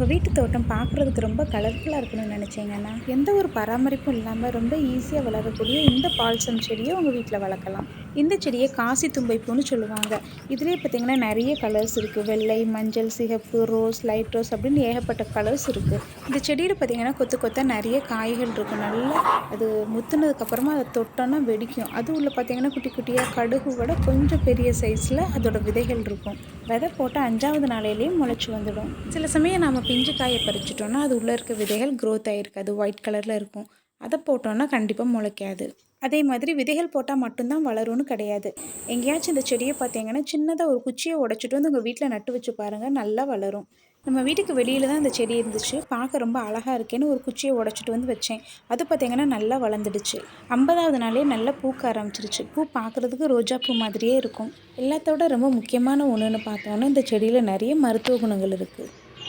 உங்கள் வீட்டு தோட்டம் பார்க்குறதுக்கு ரொம்ப கலர்ஃபுல்லாக இருக்கணும்னு நினச்சிங்கன்னா எந்த ஒரு பராமரிப்பும் இல்லாமல் ரொம்ப ஈஸியாக வளரக்கூடிய இந்த பால்சம் செடியை உங்கள் வீட்டில் வளர்க்கலாம். இந்த செடியை காசி தும்பை பூன்னு சொல்லுவாங்க. இதுலேயே பார்த்திங்கன்னா நிறைய கலர்ஸ் இருக்குது வெள்ளை மஞ்சள் சிகப்பு ரோஸ் லைட் ரோஸ் அப்படின்னு ஏகப்பட்ட கலர்ஸ் இருக்குது இந்த செடியில் பார்த்திங்கன்னா கொத்து கொத்தாக நிறைய காய்கள் இருக்கும் நல்லா அது முத்துனதுக்கப்புறமா அதை தொட்டோன்னா வெடிக்கும். அது உள்ள பார்த்திங்கன்னா குட்டி குட்டியாக கடுகு விட கொஞ்சம் பெரிய சைஸில் அதோட விதைகள் இருக்கும். விதை போட்டு அஞ்சாவது நாளையிலேயே முளைச்சி வந்துடும். சில சமயம் நாம் பிஞ்சு காயை பறிச்சிட்டோன்னா அது உள்ளே இருக்க விதைகள் க்ரோத் ஆகிருக்காது ஒயிட் கலரில் இருக்கும். அதை போட்டோன்னா கண்டிப்பாக முளைக்காது. அதே மாதிரி விதைகள் போட்டால் மட்டும்தான் வளரும்னு கிடையாது. எங்கேயாச்சும் இந்த செடியை பார்த்தீங்கன்னா சின்னதாக ஒரு குச்சியை உடச்சிட்டு வந்து உங்கள் வீட்டில் நட்டு வச்சு பாருங்கள் நல்லா வளரும். நம்ம வீட்டுக்கு வெளியில் தான் அந்த செடி இருந்துச்சு. பார்க்க ரொம்ப அழகாக இருக்கேன்னு ஒரு குச்சியை உடச்சிட்டு வந்து வச்சேன். அது பார்த்தீங்கன்னா நல்லா வளர்ந்துடுச்சு. ஐம்பதாவது நாளே நல்லா பூக்க ஆரம்பிச்சிருச்சு. பூ பார்க்குறதுக்கு ரோஜா பூ மாதிரியே இருக்கும். எல்லாத்தோட ரொம்ப முக்கியமான ஒன்றுன்னு பார்த்தோன்னா இந்த செடியில் நிறைய மருத்துவ குணங்கள் இருக்குது